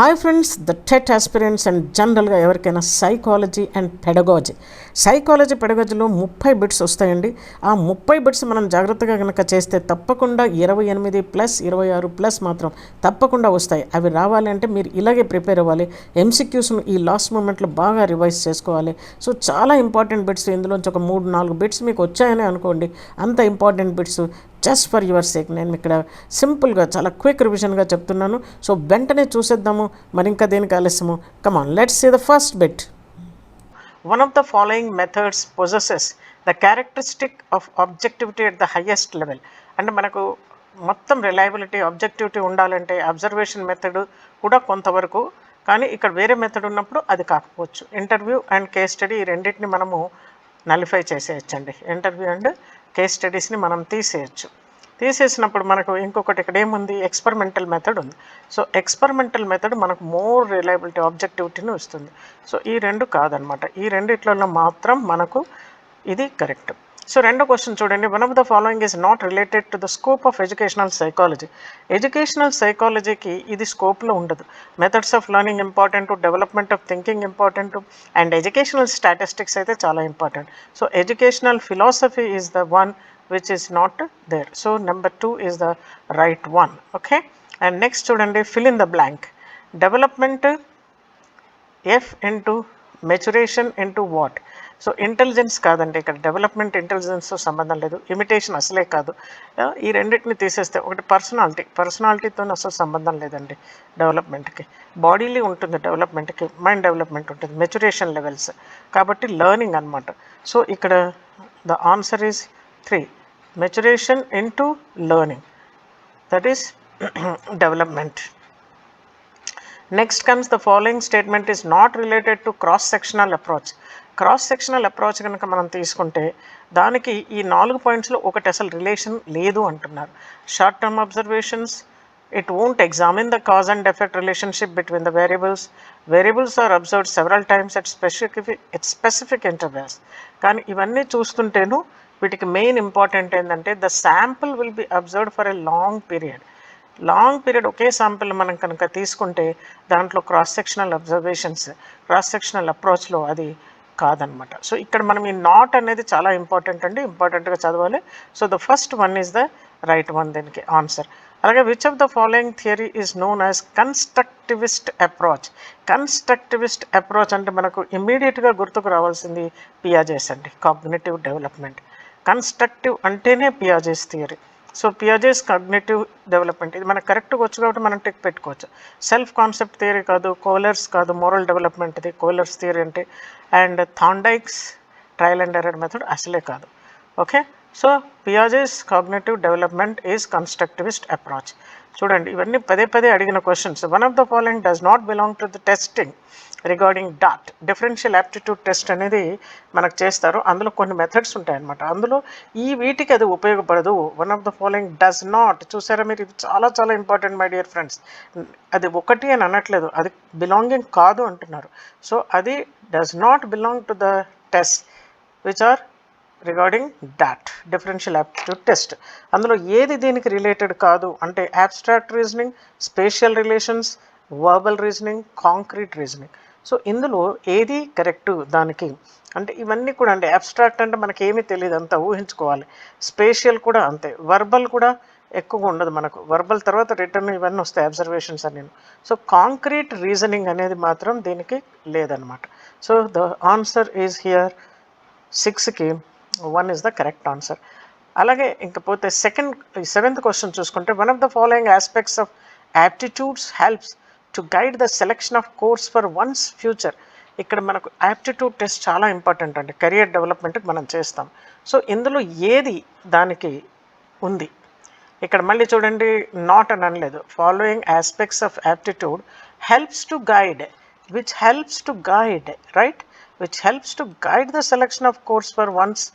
Hi friends the TET aspirants and జనరల్గా ఎవరికైనా psychology and pedagogy psychology పెడగాజీలో ముప్పై బిట్స్ వస్తాయండి. ఆ ముప్పై బిట్స్ మనం జాగ్రత్తగా కనుక చేస్తే తప్పకుండా ఇరవై ఎనిమిది ప్లస్ ఇరవై ఆరు ప్లస్ మాత్రం తప్పకుండా వస్తాయి. అవి రావాలి అంటే మీరు ఇలాగే ప్రిపేర్ అవ్వాలి. ఎంసీక్యూస్ను ఈ లాస్ట్ మూమెంట్లో బాగా రివైజ్ చేసుకోవాలి. సో చాలా ఇంపార్టెంట్ బిట్స్ ఇందులోంచి ఒక మూడు నాలుగు బిట్స్ మీకు వచ్చాయని అనుకోండి. అంత important bits just for your sake నేను ఇక్కడ సింపుల్గా చాలా క్విక్ రివిజన్గా చెప్తున్నాను. సో వెంటనే చూసేద్దాము మరి ఇంకా దేనికి ఆలస్యము. Come on let's see the first bit one of the following methods possesses the characteristic of objectivity at the highest level అంటే మనకు మొత్తం రిలయబిలిటీ ఆబ్జెక్టివిటీ ఉండాలంటే అబ్జర్వేషన్ మెథడ్ కూడా కొంతవరకు కానీ ఇక్కడ వేరే మెథడ్ ఉన్నప్పుడు అది కాకపోవచ్చు. ఇంటర్వ్యూ అండ్ కేస్ స్టడీ ఈ రెండింటిని మనము నలిఫై చేసేయచ్చండి. ఇంటర్వ్యూ అండ్ కేస్ స్టడీస్ని మనం తీసేయచ్చు. తీసేసినప్పుడు మనకు ఇంకొకటి ఇక్కడ ఏముంది? ఎక్స్పెరిమెంటల్ మెథడ్ ఉంది. సో ఎక్స్పెరిమెంటల్ మెథడ్ మనకు మోర్ రిలయబిలిటీ ఆబ్జెక్టివిటీని ఇస్తుంది. సో ఈ రెండు కాదనమాట. ఈ రెండిట్లలో మాత్రం మనకు ఇది కరెక్ట్ సో రెండో క్వశ్చన్ చూడండి one of the following is not related to the scope of educational psychology educational సైకాలజీకి ఇది స్కోప్లో ఉండదు methods of learning important development of thinking important and educational statistics అయితే చాలా important so educational philosophy is the one which is not there so number two is the right one okay and next చూడండి fill in the blank development F into maturation into what so intelligence కాదండి ఇక్కడ development ఇంటెలిజెన్స్తో సంబంధం లేదు imitation అసలే కాదు. ఈ రెండింటిని తీసేస్తే ఒకటి పర్సనాలిటీ పర్సనాలిటీతో అసలు సంబంధం లేదండి డెవలప్మెంట్కి బాడీలీ ఉంటుంది డెవలప్మెంట్కి మైండ్ డెవలప్మెంట్ ఉంటుంది మెచ్యురేషన్ లెవెల్స్ కాబట్టి లెర్నింగ్ అనమాట సో ఇక్కడ the answer is three maturation into learning that is development next comes the following statement is not related to cross sectional approach cross sectional approach కనుక మనం తీసుకుంటే దానికి ఈ నాలుగు పాయింట్స్లో ఒకటి అసలు రిలేషన్ లేదు అంటున్నారు. Short term observations it won't examine the cause and effect relationship between the variables variables are observed several times at specific at specific intervals కానీ ఇవన్నీ చూస్తుంటేను వీటికి మెయిన్ ఇంపార్టెంట్ ఏంటంటే the sample will be observed for a long period long period okay sample మనం కనుక తీసుకుంటే దాంట్లో cross sectional observations cross sectional అప్రోచ్లో అది కాదనమాట. సో ఇక్కడ మనం ఈ నాట్ అనేది చాలా ఇంపార్టెంట్ అండి ఇంపార్టెంట్గా చదవాలి. So the first one is the right one దీనికి ఆన్సర్. అలాగే which of the following theory is known as constructivist approach. Constructivist approach అంటే మనకు ఇమ్మీడియట్గా గుర్తుకు రావాల్సింది పియాజేస్ అండి కాగ్నేటివ్ డెవలప్మెంట్. కన్స్ట్రక్టివ్ అంటేనే Piaget's theory. So Piaget's cognitive development ఇది మనకు కరెక్ట్గా వచ్చు కాబట్టి మనం టిక్ పెట్టుకోవచ్చు. సెల్ఫ్ కాన్సెప్ట్ థియరీ కాదు కోలర్స్ కాదు మోరల్ డెవలప్మెంట్ ఇది కోలర్స్ థియరీ అంటే and Thorndike's trial and error method అసలే కాదు. Okay so Piaget's cognitive development is constructivist approach చూడండి ఇవన్నీ పదే పదే అడిగిన questions one of the following does not belong to the testing regarding dot differential aptitude test అనేది మనకు చేస్తారు. అందులో కొన్ని మెథడ్స్ ఉంటాయన్నమాట. అందులో ఈ వీటికి అది ఉపయోగపడదు. One of the following does not చూసారా మీరు? ఇది చాలా చాలా ఇంపార్టెంట్ మై డియర్ ఫ్రెండ్స్ అది ఒకటి అని అనట్లేదు. అది బిలాంగింగ్ కాదు అంటున్నారు. సో అది does not belong to the test which are regarding dot differential aptitude test అందులో ఏది దీనికి రిలేటెడ్ కాదు? అంటే abstract reasoning spatial relations verbal reasoning concrete reasoning so ఇందులో ఏది కరెక్ట్ దానికి? అంటే ఇవన్నీ కూడా అంటే అబ్స్ట్రాక్ట్ అంటే మనకి ఏమీ తెలియదు అంతా ఊహించుకోవాలి. స్పేషియల్ కూడా అంతే. వర్బల్ కూడా ఎక్కువగా ఉండదు మనకు. వర్బల్ తర్వాత రిటర్న్ ఇవన్నీ వస్తాయి అబ్జర్వేషన్స్ అని సో కాంక్రీట్ రీజనింగ్ అనేది మాత్రం దీనికి లేదనమాట. So the answer is here సిక్స్కి one is the correct answer అలాగే ఇంకపోతే సెకండ్ సెవెంత్ క్వశ్చన్ చూసుకుంటే one of the following aspects of aptitudes helps to guide the selection of course for one's future ఇక్కడ మనకు యాప్టిట్యూడ్ టెస్ట్ చాలా important అండి. Career డెవలప్మెంట్కి మనం చేస్తాం. సో ఇందులో ఏది దానికి ఉంది? ఇక్కడ మళ్ళీ చూడండి నాట్ అని అనలేదు. Following aspects of aptitude helps to guide which helps to guide right which helps to guide the selection of course for one's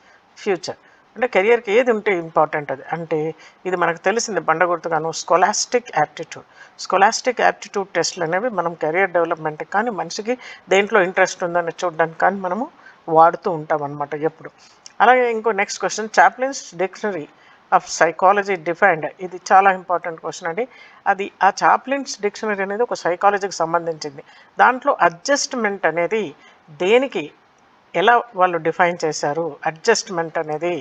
future అంటే కెరియర్కి ఏది ఉంటే ఇంపార్టెంట్ అది. అంటే ఇది మనకు తెలిసింది బండగుర్తుగాను స్కొలాస్టిక్ యాప్టిట్యూడ్. స్కొలాస్టిక్ యాప్టిట్యూడ్ టెస్ట్లు అనేవి మనం కెరియర్ డెవలప్మెంట్ కానీ మనిషికి దేంట్లో ఇంట్రెస్ట్ ఉందని చూడడానికి కానీ మనము వాడుతూ ఉంటాం అనమాట ఎప్పుడు. అలాగే ఇంకో next question Chaplin's dictionary of psychology defined. ఇది చాలా ఇంపార్టెంట్ క్వశ్చన్ అండి. అది ఆ చాప్లిన్స్ డిక్షనరీ అనేది ఒక సైకాలజీకి సంబంధించింది. దాంట్లో అడ్జస్ట్మెంట్ అనేది దేనికి ఎలా వాళ్ళు డిఫైన్ చేశారు అడ్జస్ట్మెంట్ అనేది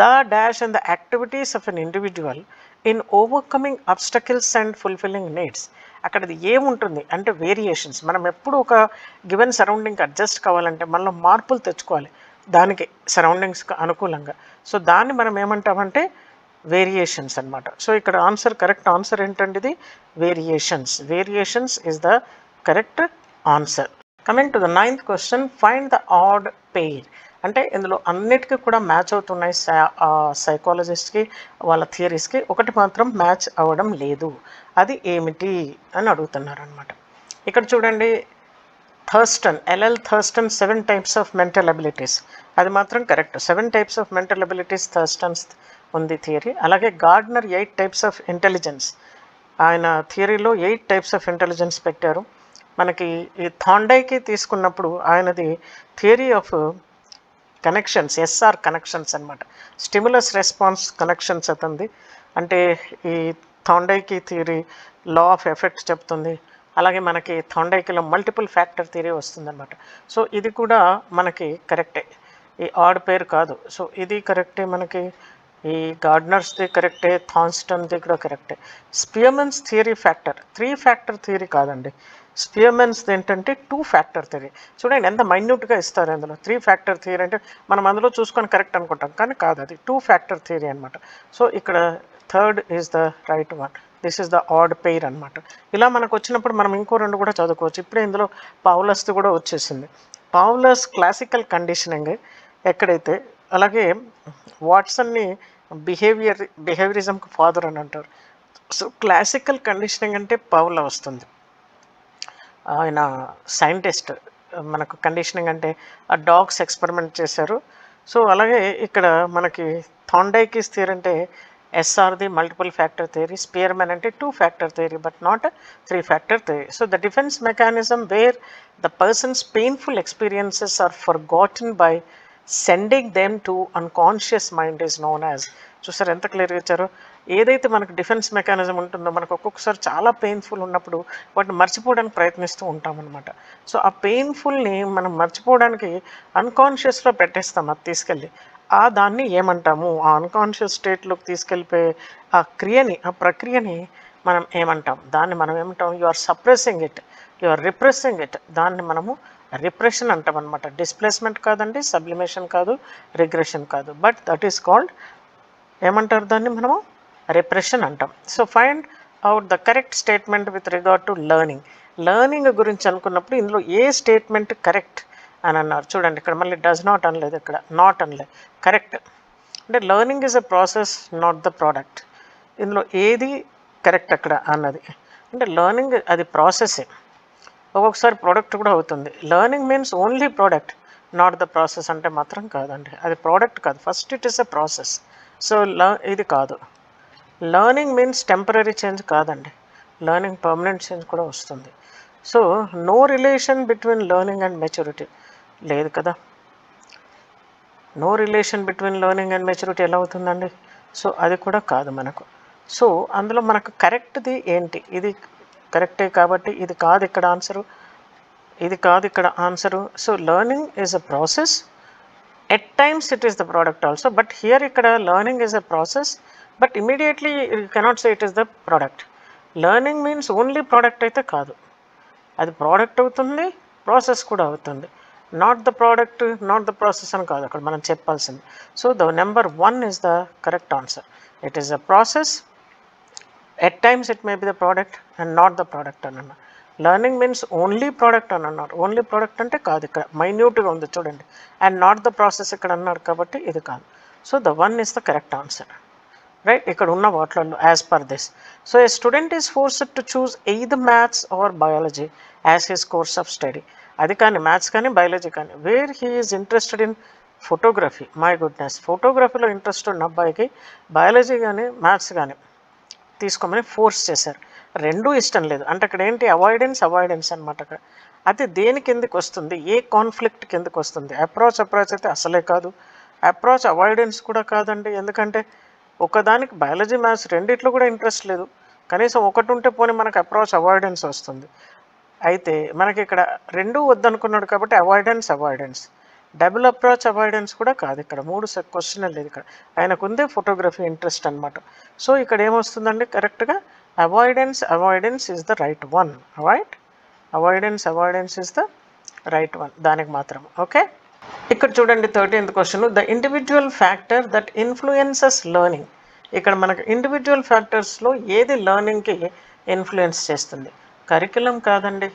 the dash and the activities of an individual in overcoming obstacles and fulfilling needs. అక్కడది ఏముంటుంది అంటే వేరియేషన్స్. మనం ఎప్పుడు ఒక గివెన్ సరౌండింగ్కి అడ్జస్ట్ కావాలంటే మనలో మార్పులు తెచ్చుకోవాలి. దానికి సరౌండింగ్స్కి అనుకూలంగా. సో దాన్ని మనం ఏమంటామంటే వేరియేషన్స్ అన్నమాట. సో ఇక్కడ ఆన్సర్ కరెక్ట్ ఆన్సర్ ఏంటంటే ఇది variations. Variations is the correct answer. Coming to the ninth question find the odd pair అంటే ఇందులో అన్నిటికీ కూడా మ్యాచ్ అవుతున్నాయి సైకాలజిస్ట్కి వాళ్ళ థియరీస్కి ఒకటి మాత్రం మ్యాచ్ అవ్వడం లేదు. అది ఏమిటి అని అడుగుతున్నారు అనమాట ఇక్కడ చూడండి Thurstone L L Thurstone seven types of mental abilities. అది మాత్రం correct. Seven types of mental abilities Thurstone's ఉంది థియరీ. అలాగే Gardner eight types of intelligence. ఆయన థియరీలో ఎయిట్ టైప్స్ ఆఫ్ ఇంటెలిజెన్స్ పెట్టారు. మనకి ఈ థాండైకి తీసుకున్నప్పుడు ఆయనది theory of connections SR connections అనమాట స్టిములస్ రెస్పాన్స్ కనెక్షన్స్ అతంది. అంటే ఈ థాండైకి థియరీ లా ఆఫ్ ఎఫెక్ట్స్ చెప్తుంది. అలాగే మనకి థాండైకిలో మల్టిపుల్ ఫ్యాక్టర్ థియరీ వస్తుందన్నమాట. సో ఇది కూడా మనకి కరెక్టే ఈ ఆడ్ పేరు కాదు. సో ఇది కరెక్టే మనకి? ఈ గార్డనర్స్ది కరెక్టే థాన్స్టన్ది కూడా కరెక్టే Spearman's theory factor three factor theory కాదండి. స్పియర్మెన్స్ ఏంటంటే టూ ఫ్యాక్టర్ థియరీ చూడండి ఎంత మైన్యూట్గా ఇస్తారు అందులో. త్రీ ఫ్యాక్టర్ థియరీ అంటే మనం అందులో చూసుకొని కరెక్ట్ అనుకుంటాం. కానీ కాదు అది టూ ఫ్యాక్టర్ థియరీ అనమాట సో ఇక్కడ third is the right one this is the odd pair అనమాట ఇలా మనకు వచ్చినప్పుడు మనం ఇంకో రెండు కూడా చదువుకోవచ్చు. ఇప్పుడే ఇందులో పావులస్ది కూడా వచ్చేసింది. పావులస్ క్లాసికల్ కండిషనింగ్ ఎక్కడైతే అలాగే వాట్సన్ని బిహేవియర్ బిహేవియరిజంకి ఫాదర్ అని అంటారు. సో క్లాసికల్ కండిషనింగ్ అంటే పావుల వస్తుంది. ఆయన సైంటిస్ట్. మనకు కండిషనింగ్ అంటే ఆ డాగ్స్ ఎక్స్పెరిమెంట్ చేశారు. సో అలాగే ఇక్కడ మనకి థాండైకిస్ థియరీ అంటే ఎస్ఆర్ది మల్టిపుల్ ఫ్యాక్టర్ థియరీ స్పియర్మెన్ అంటే two factor theory but not three factor theory. So the defense mechanism where the person's painful experiences are forgotten by sending them to unconscious mind is known as. చూసారు ఎంత క్లియర్గా ఇచ్చారు? ఏదైతే మనకు defence mechanism ఉంటుందో మనకు ఒక్కొక్కసారి చాలా పెయిన్ఫుల్ ఉన్నప్పుడు వాటిని మర్చిపోవడానికి ప్రయత్నిస్తూ ఉంటామన్నమాట. సో ఆ పెయిన్ఫుల్ని మనం మర్చిపోవడానికి అన్కాన్షియస్లో పెట్టేస్తాం అది తీసుకెళ్ళి. ఆ దాన్ని ఏమంటాము? ఆ అన్కాన్షియస్ స్టేట్లోకి తీసుకెళ్ళిపోయే ఆ క్రియని ఆ ప్రక్రియని మనం ఏమంటాం? దాన్ని మనం ఏమంటాం? You are suppressing it you are repressing it దాన్ని మనము రిప్రెషన్ అంటాం అనమాట డిస్ప్లేస్మెంట్ కాదండి సబ్లిమేషన్ కాదు రిగ్రెషన్ కాదు. బట్ దట్ ఈస్ కాల్డ్ ఏమంటారు దాన్ని మనము? రిప్రెషన్ అంటాం. So find out the correct statement with regard to learning learning గురించి అనుకున్నప్పుడు ఇందులో ఏ స్టేట్మెంట్ కరెక్ట్ అని అన్నారు. చూడండి ఇక్కడ మళ్ళీ డస్ నాట్ అనలేదు ఇక్కడ. నాట్ అనలేదు. కరెక్ట్ అంటే learning is a process not the product ఇందులో ఏది కరెక్ట్ అక్కడ అన్నది. అంటే లెర్నింగ్ అది ప్రాసెసే ఒక్కొక్కసారి ప్రోడక్ట్ కూడా అవుతుంది. Learning means only product not the process అంటే మాత్రం కాదండి. అది ప్రోడక్ట్ కాదు. First it is a process so ఇది కాదు. లర్నింగ్ మీన్స్ టెంపరీ చేంజ్ కాదండి. లర్నింగ్ పర్మనెంట్ చేంజ్ కూడా వస్తుంది. So no relation between learning and maturity లేదు కదా? No relation between learning and maturity ఎలా అవుతుందండి? సో అది కూడా కాదు మనకు. సో అందులో మనకు కరెక్ట్ది ఏంటి? ఇది కరెక్టే కాబట్టి ఇది కాదు ఇక్కడ ఆన్సరు ఇది కాదు ఇక్కడ answer so learning is a process at times it is the product also but here ఇక్కడ learning is a process but immediately you cannot say it is the product. Learning means only product అయితే కాదు. అది product అవుతుంది process కూడా అవుతుంది. Not the product not the process అని కాదు అక్కడ మనం చెప్పాల్సింది. So the number one is the correct answer. It is the process at times it may be the product and not the product అని అన్నారు. లెర్నింగ్ మీన్స్ ఓన్లీ ప్రోడక్ట్ అని అన్నారు. Only product అంటే కాదు ఇక్కడ మైన్యూట్గా ఉంది చూడండి. అండ్ నాట్ ద ప్రాసెస్ ఇక్కడ అన్నారు కాబట్టి ఇది కాదు. So the one is the correct answer right ఇక్కడ ఉన్న వాటిలలో as per this so a student is forced to choose either maths or biology as his course of study అది కానీ మ్యాథ్స్ కానీ బయాలజీ కానీ. Where he is interested in photography my goodness ఫోటోగ్రఫీలో interest ఉన్న అబ్బాయికి బయాలజీ కానీ maths కానీ తీసుకోమని ఫోర్స్ చేశారు. రెండూ ఇష్టం లేదు. అంటే అక్కడ ఏంటి? అవాయిడెన్స్ అవాయిడెన్స్ అనమాట అక్కడ. అది దేని కిందకి వస్తుంది? ఏ కాన్ఫ్లిక్ట్ కిందకి వస్తుంది? అప్రోచ్ అప్రోచ్ అయితే అసలే కాదు. అప్రోచ్ అవాయిడెన్స్ కూడా కాదండి. ఎందుకంటే ఒకదానికి బయాలజీ మ్యాథ్స్ రెండిట్లో కూడా ఇంట్రెస్ట్ లేదు. కనీసం ఒకటి ఉంటే పోనీ మనకు అప్రోచ్ అవాయిడెన్స్ వస్తుంది. అయితే మనకి ఇక్కడ రెండూ వద్దనుకున్నాడు కాబట్టి avoidance avoidance double approach avoidance కూడా కాదు ఇక్కడ. మూడు క్వశ్చన్ లేదు ఇక్కడ. ఆయనకు ఉందే ఫోటోగ్రఫీ ఇంట్రెస్ట్ అనమాట సో ఇక్కడ ఏమొస్తుందండి? కరెక్ట్గా avoidance avoidance is the right one avoid avoidance avoidance is the right one దానికి మాత్రం ఓకే ఇక్కడ చూడండి thirteenth question the individual factor that influences learning ఇక్కడ మనకు ఇండివిజువల్ ఫ్యాక్టర్స్లో ఏది లెర్నింగ్కి ఇన్ఫ్లుయెన్స్ చేస్తుంది? కరికులం కాదండి.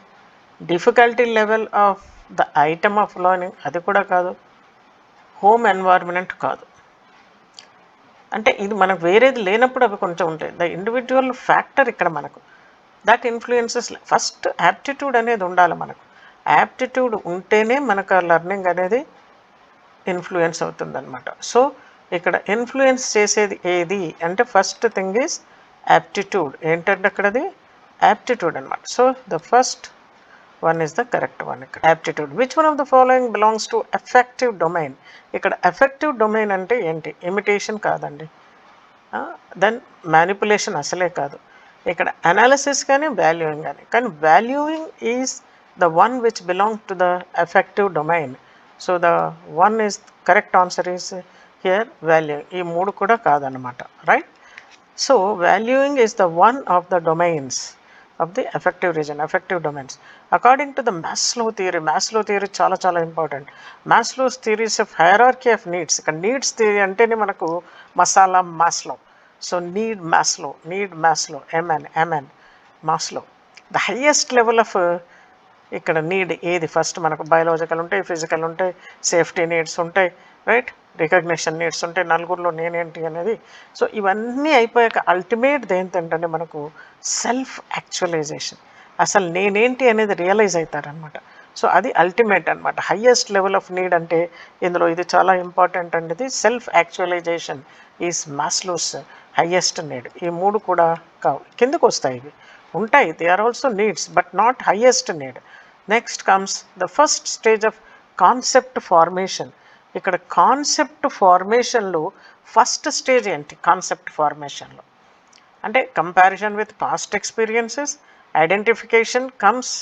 Difficulty level of the item of learning అది కూడా కాదు. హోమ్ ఎన్వైర్న్మెంట్ కాదు. అంటే ఇది మనకు వేరేది లేనప్పుడు అవి కొంచెం ఉంటాయి. ద ఇండివిజువల్ ఫ్యాక్టర్ ఇక్కడ మనకు దట్ ఇన్ఫ్లుయెన్సెస్ ఫస్ట్ యాప్టిట్యూడ్ అనేది ఉండాలి మనకు. యాప్టిట్యూడ్ ఉంటేనే మనకు ఆ లెర్నింగ్ అనేది ఇన్ఫ్లుయెన్స్ అవుతుందన్నమాట. సో ఇక్కడ ఇన్ఫ్లుయెన్స్ చేసేది ఏది అంటే ఫస్ట్ థింగ్ ఈజ్ యాప్టిట్యూడ్ ఏంటంటే అక్కడది? యాప్టిట్యూడ్ అనమాట so the first one is the correct one ఇక్కడ. Aptitude which one of the following belongs to effective domain ఇక్కడ ఎఫెక్టివ్ డొమైన్ అంటే ఏంటి? ఇమిటేషన్ కాదండి. దెన్ మ్యానిపులేషన్ అసలే కాదు. ఇక్కడ అనాలిసిస్ కానీ వాల్యూయింగ్ కానీ కానీ valuing is the one which belong to the effective domain so the one is correct answer is here valuing ఈ మూడు కూడా కాదనమాట right so valuing is the one of the domains of the effective reason effective domains according to the Maslow theory Maslow theory చాలా చాలా important Maslow's theories of hierarchy of needs ఇక్కడ needs theory అంటేనే మనకు masala Maslow so need Maslow need Maslow MN MN Maslow the highest level of ఇక్కడ need ఏది? First మనకు biological ఉంటాయి physical ఉంటాయి సేఫ్టీ నీడ్స్ ఉంటాయి రైట్ రికగ్నిషన్ నీడ్స్ ఉంటాయి. నలుగురిలో నేనేంటి అనేది? సో ఇవన్నీ అయిపోయాక అల్టిమేట్ ఏంటంటే మనకు సెల్ఫ్ యాక్చువలైజేషన్ అసలు నేనేంటి అనేది రియలైజ్ అవుతారనమాట సో అది అల్టిమేట్ అనమాట హయ్యెస్ట్ లెవెల్ ఆఫ్ నీడ్ అంటే ఇందులో ఇది చాలా ఇంపార్టెంట్ అనేది self actualization is Maslow's highest need ఈ మూడు కూడా కావు. కిందకు వస్తాయి ఇవి. ఉంటాయి. They are also needs but not highest need next comes the first stage of concept formation ఇక్కడ కాన్సెప్ట్ ఫార్మేషన్లో ఫస్ట్ స్టేజ్ ఏంటి? కాన్సెప్ట్ ఫార్మేషన్లో అంటే comparison with past experiences identification comes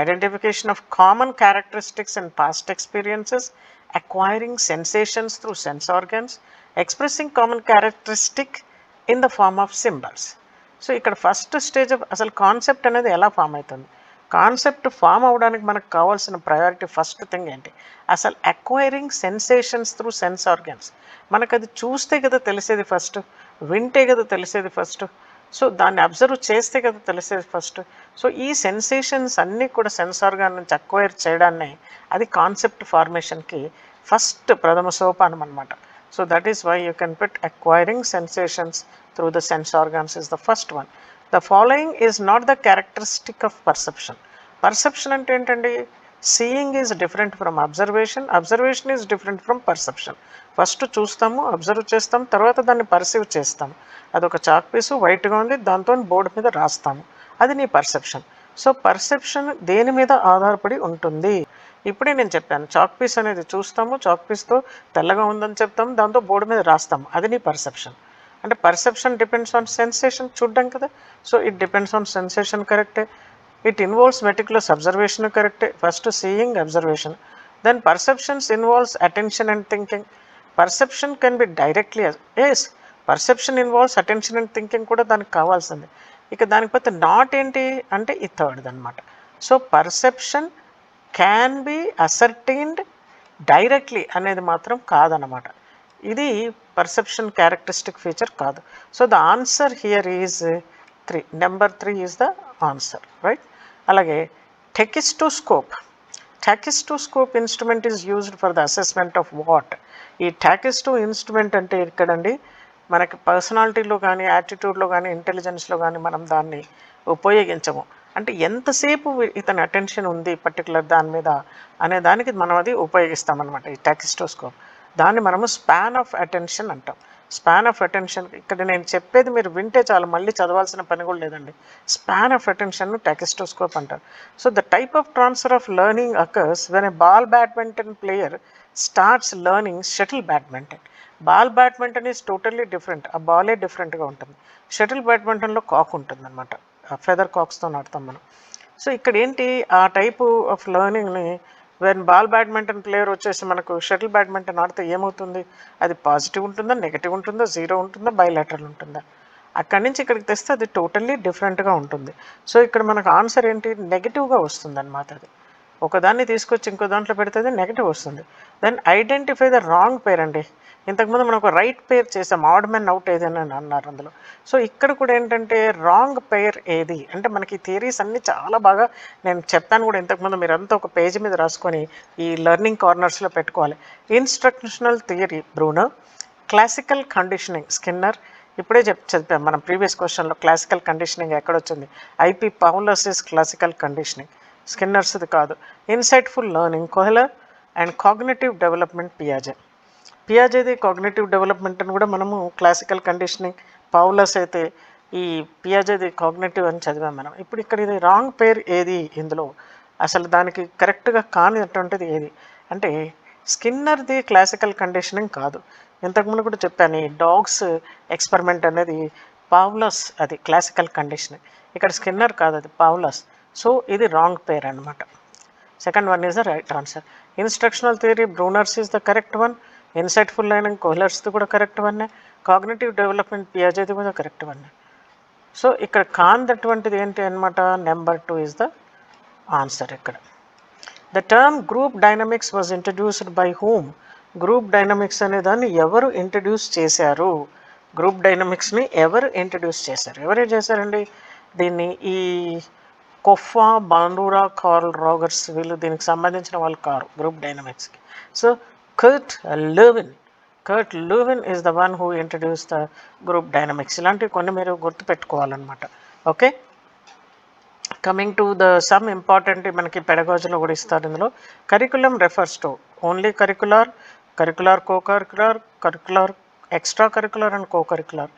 identification of common characteristics and past experiences acquiring sensations through sense organs expressing common characteristic in the form of symbols so ఇక్కడ first stage of అసలు concept అనేది ఎలా form అవుతుంది? Concept form అవడానికి మనకు కావాల్సిన priority first thing ఏంటి? అసలు acquiring sensations through sense organs మనకు అది చూస్తే కదా తెలిసేది ఫస్ట్ వింటే కదా తెలిసేది ఫస్ట్. సో దాన్ని అబ్జర్వ్ చేస్తే కదా తెలిసేది ఫస్ట్. సో ఈ సెన్సేషన్స్ అన్నీ కూడా సెన్స్ ఆర్గాన్ నుంచి అక్వైర్ చేయడాన్ని అది కాన్సెప్ట్ ఫార్మేషన్కి ఫస్ట్ ప్రథమ సోపానం అనమాట so that is why you can pit acquiring sensations through the sense organs is the first one the following is not the characteristic of perception perception అంటే ఏంటండి? Seeing is different from observation observation is different from perception first చూస్తాము observe చేస్తాం తర్వాత దాన్ని perceive చేస్తాం అదొక chalk పీసు వైట్గా ఉంది దాంతో బోర్డు మీద రాస్తాము. అది నీ పర్సెప్షన్ సో పర్సెప్షన్ దేని మీద ఆధారపడి ఉంటుంది? ఇప్పుడే నేను చెప్పాను చాక్ పీస్ అనేది చూస్తాము చాక్ పీస్తో తెల్లగా ఉందని చెప్తాము దాంతో బోర్డు మీద రాస్తాము. అది నీ పర్సెప్షన్ అంటే పర్సెప్షన్ డిపెండ్స్ ఆన్ సెన్సేషన్ చూడ్డం కదా. So it depends on sensation కరెక్టే ఇట్ ఇన్వాల్వ్స్ మెటిక్యులస్ అబ్జర్వేషన్ కరెక్టే first seeing observation then perceptions involves attention and thinking perception can be directly as perception involves attention and thinking కూడా దానికి కావాల్సింది. ఇక దానికపోతే not ఏంటి అంటే ఈ థర్డ్ అనమాట so perception can be ascertained directly అనేది మాత్రం కాదనమాట ఇది పర్సెప్షన్ క్యారెక్టరిస్టిక్ ఫీచర్ కాదు. So the answer here is three number three is the answer right అలాగే tachistoscope tachistoscope instrument is used for the assessment of what ఈ టాకిస్టో instrument అంటే ఇక్కడండి మనకి పర్సనాలిటీలో కానీ యాటిట్యూడ్లో కానీ ఇంటెలిజెన్స్లో కానీ మనం దాన్ని ఉపయోగించము. అంటే ఎంతసేపు ఇతని అటెన్షన్ ఉంది పర్టికులర్ దాని మీద అనే దానికి మనం అది ఉపయోగిస్తామన్నమాట ఈ టాకిస్టోస్కోప్ దాన్ని మనము స్పాన్ ఆఫ్ అటెన్షన్ అంటాం. స్పాన్ ఆఫ్ అటెన్షన్ ఇక్కడ నేను చెప్పేది మీరు వింటే చాలు మళ్ళీ చదవాల్సిన పని కూడా లేదండి. స్పాన్ ఆఫ్ అటెన్షన్ టెకిస్టోస్కోప్ అంటారు. So the type of transfer of learning occurs when a ball badminton player starts learning shuttle badminton ball badminton is totally different ఆ బాలే డిఫరెంట్గా ఉంటుంది. షటిల్ బ్యాడ్మింటన్లో కాక్ ఉంటుంది అనమాట ఫెదర్ కాక్స్తో ఆడతాం మనం. సో ఇక్కడ ఏంటి? ఆ టైపు ఆఫ్ లెర్నింగ్ని వెన్ బాల్ బ్యాడ్మింటన్ ప్లేయర్ వచ్చేసి మనకు షటిల్ బ్యాడ్మింటన్ ఆడితే ఏమవుతుంది? అది పాజిటివ్ ఉంటుందా నెగిటివ్ ఉంటుందా జీరో ఉంటుందా బయలాటరల్ ఉంటుందా? అక్కడి నుంచి ఇక్కడికి తెస్తే అది టోటల్లీ డిఫరెంట్గా ఉంటుంది. సో ఇక్కడ మనకు ఆన్సర్ ఏంటి? నెగిటివ్గా వస్తుంది అనమాట అది. ఒకదాన్ని తీసుకొచ్చి ఇంకో దాంట్లో పెడితే అది నెగిటివ్ వస్తుంది. Then identify the wrong pair అండి. ఇంతకుముందు మనం ఒక రైట్ పేర్ చేసాం ఆడ్ మెన్ అవుట్ ఏదని అన్నారు అందులో. సో ఇక్కడ కూడా ఏంటంటే రాంగ్ పేర్ ఏది? అంటే మనకి థియరీస్ అన్నీ చాలా బాగా నేను చెప్పాను కూడా ఇంతకుముందు మీరంతా ఒక పేజీ మీద రాసుకొని ఈ లెర్నింగ్ కార్నర్స్లో పెట్టుకోవాలి. Instructional theory Bruner classical conditioning Skinner ఇప్పుడే చెప్ చెప్పాం మనం ప్రీవియస్ క్వశ్చన్లో classical conditioning ఎక్కడొచ్చింది? IP Pavlov's is classical conditioning స్కిన్నర్స్ది కాదు. Insightful learning Kohler and cognitive development పియాజే పియాజేది కాగ్నేటివ్ డెవలప్మెంట్ అని కూడా మనము క్లాసికల్ కండిషనింగ్ పావులస్ అయితే ఈ పియాజేది కాగ్నేటివ్ అని చదివాం మనం. ఇప్పుడు ఇక్కడ ఇది రాంగ్ పేర్ ఏది ఇందులో? అసలు దానికి కరెక్ట్గా కానిటువంటిది ఏది? అంటే స్కిన్నర్ది క్లాసికల్ కండిషనింగ్ కాదు. ఇంతకుముందు కూడా చెప్పాను ఈ డాగ్స్ ఎక్స్పెరిమెంట్ అనేది పావులస్ అది క్లాసికల్ కండిషనింగ్ ఇక్కడ స్కిన్నర్ కాదు అది పావులస్ సో ఇది రాంగ్ పేర్ అనమాట second one is the right answer instructional theory Bruner's is the correct one insightful అయిన కోహ్లర్స్ది కూడా కరెక్ట్ వన్నే. కాగ్నేటివ్ డెవలప్మెంట్ పియాజేది కూడా కరెక్ట్ వన్నే. సో ఇక్కడ కాందటువంటిది ఏంటి అనమాట number two is the answer ఇక్కడ. The term group dynamics was introduced by whom. Group dynamics అనే దాన్ని ఎవరు ఇంట్రడ్యూస్ చేశారు? గ్రూప్ డైనమిక్స్ని ఎవరు ఇంట్రడ్యూస్ చేశారు? ఎవరు చేశారండి? దీన్ని ఈ కొఫా బాండూరా కార్ల్ రాగర్స్ వీళ్ళు దీనికి సంబంధించిన వాళ్ళు కారు group డైనమిక్స్కి. So Kurt Lewin Kurt Lewin is the one who introduce the group dynamics ఇలాంటివి కొన్ని మీరు గుర్తుపెట్టుకోవాలన్నమాట. Okay coming to the some important మనకి పెడగాజులో కూడా ఇస్తారు ఇందులో. Curriculum refers to only curricular curricular co curricular curricular extra curricular and co curricular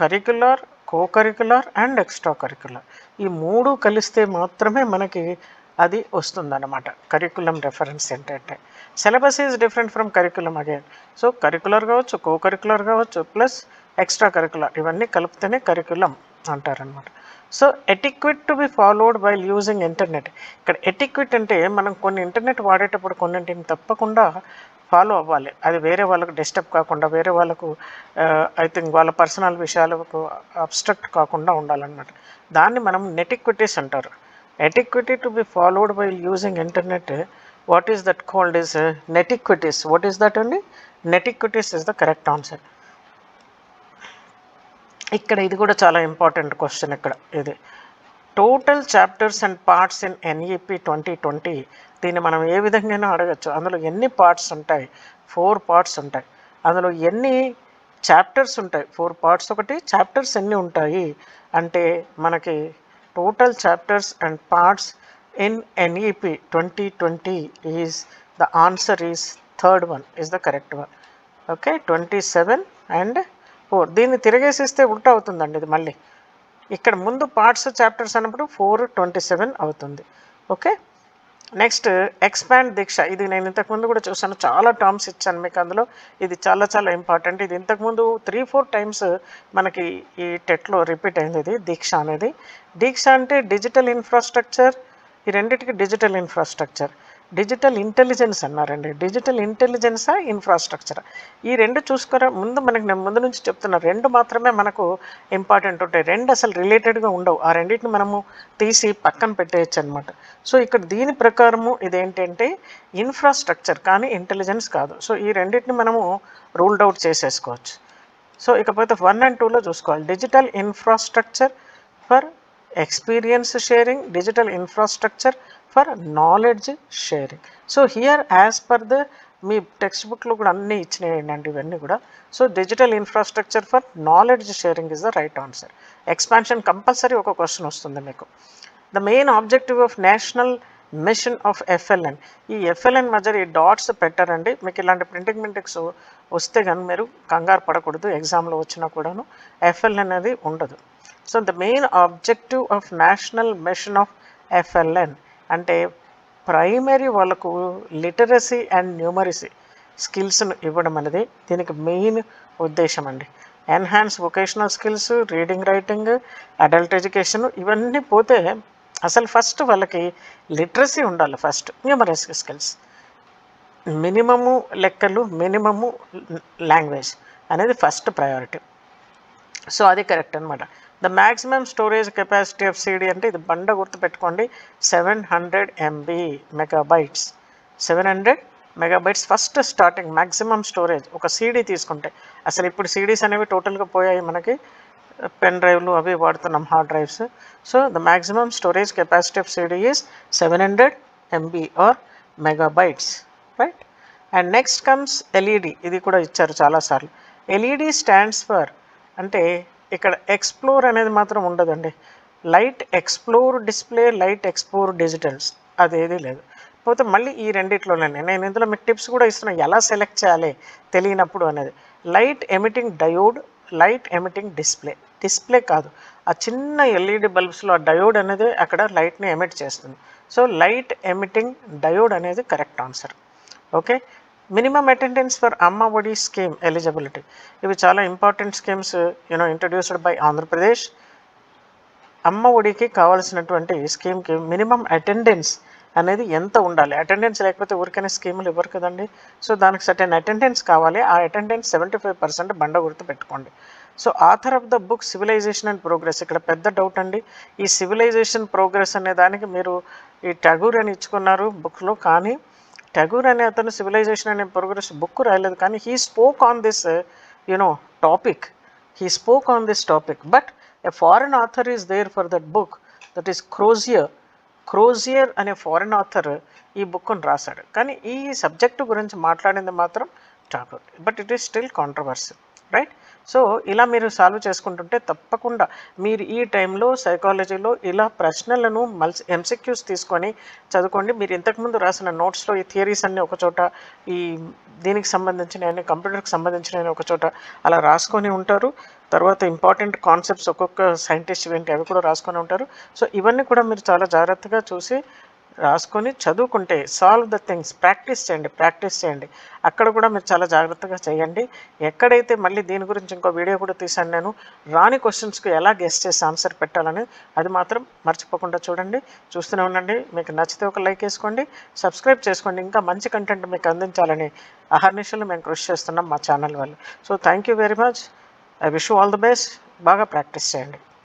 curricular co curricular and extra curricular ఈ మూడు కలిస్తే మాత్రమే మనకి అది వస్తుందన్నమాట. కరికులం రెఫరెన్స్ ఏంటంటే syllabus is different from curriculum again so curricular కావచ్చు కో కరికులర్ కావచ్చు ప్లస్ ఎక్స్ట్రా కరికులర్ ఇవన్నీ కలిపితేనే కరికులం అంటారనమాట so etiquette to be followed while using internet ఇక్కడ ఎటిక్విట్ అంటే మనం కొన్ని ఇంటర్నెట్ వాడేటప్పుడు కొన్నింటిని తప్పకుండా ఫాలో అవ్వాలి. అది వేరే వాళ్ళకు డిస్టర్బ్ కాకుండా వేరే వాళ్ళకు uh, ఐ థింక్ వాళ్ళ పర్సనల్ విషయాలకు అబ్స్ట్రక్ట్ కాకుండా ఉండాలన్నమాట. దాన్ని మనం నెటిక్విటీస్ అంటారు. Etiquette to be followed by using internet what is that called is netiquettes what is that అండి netiquettes is the correct answer ఇక్కడ ఇది కూడా చాలా ఇంపార్టెంట్ క్వశ్చన్ ఇక్కడ. ఇది total chapters and parts in NEP twenty twenty దీన్ని మనం ఏ విధంగా అడగచ్చు. అందులో ఎన్ని పార్ట్స్ ఉంటాయి? ఫోర్ పార్ట్స్ ఉంటాయి. అందులో ఎన్ని చాప్టర్స్ ఉంటాయి? ఫోర్ పార్ట్స్ ఒకటి చాప్టర్స్ ఎన్ని ఉంటాయి? అంటే మనకి total chapters and parts in NEP twenty twenty is the answer is third one is the correct one okay twenty seven and four దీన్ని తిరిగేసిస్తే ఉల్టా అవుతుందండి ఇది మళ్ళీ. ఇక్కడ ముందు పార్ట్స్ చాప్టర్స్ అన్నప్పుడు ఫోర్ ట్వంటీ సెవెన్ అవుతుంది. Okay next expand DIKSHA. ఇది నేను ఇంతకుముందు కూడా చూసాను చాలా టర్మ్స్ ఇచ్చాను మీకు అందులో. ఇది చాలా చాలా ఇంపార్టెంట్ ఇది ఇంతకుముందు త్రీ ఫోర్ టైమ్స్ మనకి ఈ టెట్లో రిపీట్ అయింది ఇది దీక్ష అనేది. దీక్ష అంటే డిజిటల్ ఇన్ఫ్రాస్ట్రక్చర్ ఈ రెండింటికి డిజిటల్ ఇన్ఫ్రాస్ట్రక్చర్ డిజిటల్ ఇంటెలిజెన్స్ అన్నారండి. డిజిటల్ ఇంటెలిజెన్సా ఇన్ఫ్రాస్ట్రక్చర్ ఈ రెండు చూసుకురా ముందు మనకి నేను ముందు నుంచి చెప్తున్నా రెండు మాత్రమే మనకు ఇంపార్టెంట్ ఉంటాయి. రెండు అసలు రిలేటెడ్గా ఉండవు. ఆ రెండింటిని మనము తీసి పక్కన పెట్టేయచ్చు అనమాట సో ఇక్కడ దీని ప్రకారము ఇదేంటంటే ఇన్ఫ్రాస్ట్రక్చర్ కానీ ఇంటెలిజెన్స్ కాదు. సో ఈ రెండింటిని మనము రూల్డ్ అవుట్ చేసేసుకోవచ్చు. సో ఇకపోతే వన్ అండ్ టూలో చూసుకోవాలి. Digital infrastructure for experience sharing digital infrastructure for knowledge sharing. So here as per the me text బుక్లో కూడా అన్నీ ఇచ్చినాయండి ఇవన్నీ కూడా. So digital infrastructure for knowledge sharing is the right answer expansion compulsory ఒక question వస్తుంది మీకు. The main objective of national mission of FLN ఈ ఎఫ్ఎల్ఎన్ మధ్య ఈ డాట్స్ పెట్టారండి. మీకు ఇలాంటి ప్రింటింగ్ మింటిక్స్ వస్తే కానీ మీరు కంగారు పడకూడదు ఎగ్జామ్లో వచ్చినా కూడాను. ఎఫ్ఎల్ఎన్ అనేది ఉండదు. So the main objective of national mission of FLN అంటే ప్రైమరీ వాళ్ళకు లిటరసీ అండ్ న్యూమరసీ స్కిల్స్ను ఇవ్వడం అనేది దీనికి మెయిన్ ఉద్దేశం అండి. Enhance vocational skills reading writing adult education ఇవన్నీ పోతే అసలు ఫస్ట్ వాళ్ళకి లిటరసీ ఉండాలి ఫస్ట్ న్యూమరసీ స్కిల్స్. మినిమము లెక్కలు మినిమము లాంగ్వేజ్ అనేది ఫస్ట్ ప్రయారిటీ. సో అది కరెక్ట్ అనమాట the maximum storage capacity of CD అంటే ఇది బండ గుర్తుపెట్టుకోండి seven hundred MB megabytes seven hundred megabytes first starting maximum storage ఒక సీడీ తీసుకుంటే. అసలు ఇప్పుడు సీడీస్ అనేవి టోటల్గా పోయాయి మనకి. పెన్ డ్రైవ్లు అవి వాడుతున్నాం hard drives so the maximum storage capacity of CD is seven hundred MB or megabytes right and next comes LED ఇది కూడా ఇచ్చారు చాలాసార్లు. ఎల్ఈడి స్టాండ్స్ ఫర్ అంటే ఇక్కడ ఎక్స్ప్లోర్ అనేది మాత్రం ఉండదండి. Light explore display light explore digitals అదేది లేదు. పోతే మళ్ళీ ఈ రెండిట్లోనే నేను ఇందులో మీకు టిప్స్ కూడా ఇస్తున్నా. ఎలా సెలెక్ట్ చేయాలి తెలియనప్పుడు అనేది. Light emitting diode light emitting display display కాదు. ఆ చిన్న ఎల్ఈడి బల్బ్స్లో ఆ డయోడ్ అనేది అక్కడ లైట్ని ఎమిట్ చేస్తుంది. సో లైట్ ఎమిటింగ్ డయోడ్ అనేది correct answer okay minimum attendance for Amma Vodi scheme eligibility. ఇవి చాలా important schemes you know introduced by Andhra Pradesh Amma ఒడికి కావాల్సినటువంటి స్కీమ్కి మినిమం అటెండెన్స్ అనేది ఎంత ఉండాలి? అటెండెన్స్ లేకపోతే ఊరికైనా స్కీములు ఇవ్వరు కదండి. సో దానికి సర్టెన్ అటెండెన్స్ కావాలి. ఆ అటెండెన్స్ సెవెంటీ ఫైవ్ పర్సెంట్ బండ గుర్తు పెట్టుకోండి. So author of the book civilization and progress. ఇక్కడ పెద్ద డౌట్ అండి. ఈ సివిలైజేషన్ ప్రోగ్రెస్ అనే దానికి మీరు ఈ టగూర్ అని ఇచ్చుకున్నారు బుక్లో కానీ టగూర్ అనే అతను సివిలైజేషన్ అనే ప్రోగ్రెస్ బుక్ రాయలేదు. కానీ he spoke on this you know topic he spoke on this topic but a foreign author is there for that book that is Crozier Crozier అనే ఫారెన్ ఆథర్ ఈ బుక్ను రాశాడు. కానీ ఈ సబ్జెక్టు గురించి మాట్లాడింది మాత్రం Thakur but it is still controversy right so ఇలా మీరు సాల్వ్ చేసుకుంటుంటే తప్పకుండా మీరు ఈ టైంలో సైకాలజీలో ఇలా ప్రశ్నలను మల్సి ఎంసిక్యూస్ తీసుకొని చదువుకోండి. మీరు ఇంతకుముందు రాసిన నోట్స్లో ఈ థియరీస్ అన్నీ ఒకచోట ఈ దీనికి సంబంధించిన కంప్యూటర్కి సంబంధించిన ఒక చోట అలా రాసుకొని ఉంటారు. తర్వాత ఇంపార్టెంట్ కాన్సెప్ట్స్ ఒక్కొక్క సైంటిస్ట్ ఏంటి అవి కూడా రాసుకొని ఉంటారు. సో ఇవన్నీ కూడా మీరు చాలా జాగ్రత్తగా చూసి రాసుకొని చదువుకుంటే సాల్వ్ ద థింగ్స్ ప్రాక్టీస్ చేయండి ప్రాక్టీస్ చేయండి. అక్కడ కూడా మీరు చాలా జాగ్రత్తగా చేయండి. ఎక్కడైతే మళ్ళీ దీని గురించి ఇంకో వీడియో కూడా తీశాను నేను రాని క్వశ్చన్స్కి ఎలా గెస్ట్ చేసి ఆన్సర్ పెట్టాలని అది మాత్రం మర్చిపోకుండా చూడండి. చూస్తూనే ఉండండి. మీకు నచ్చితే ఒక లైక్ వేసుకోండి. సబ్స్క్రైబ్ చేసుకోండి. ఇంకా మంచి కంటెంట్ మీకు అందించాలని అహర్నిశలు మేము కృషి చేస్తున్నాం మా ఛానల్ వాళ్ళు. So thank you very much I wish all the best బాగా ప్రాక్టీస్ చేయండి.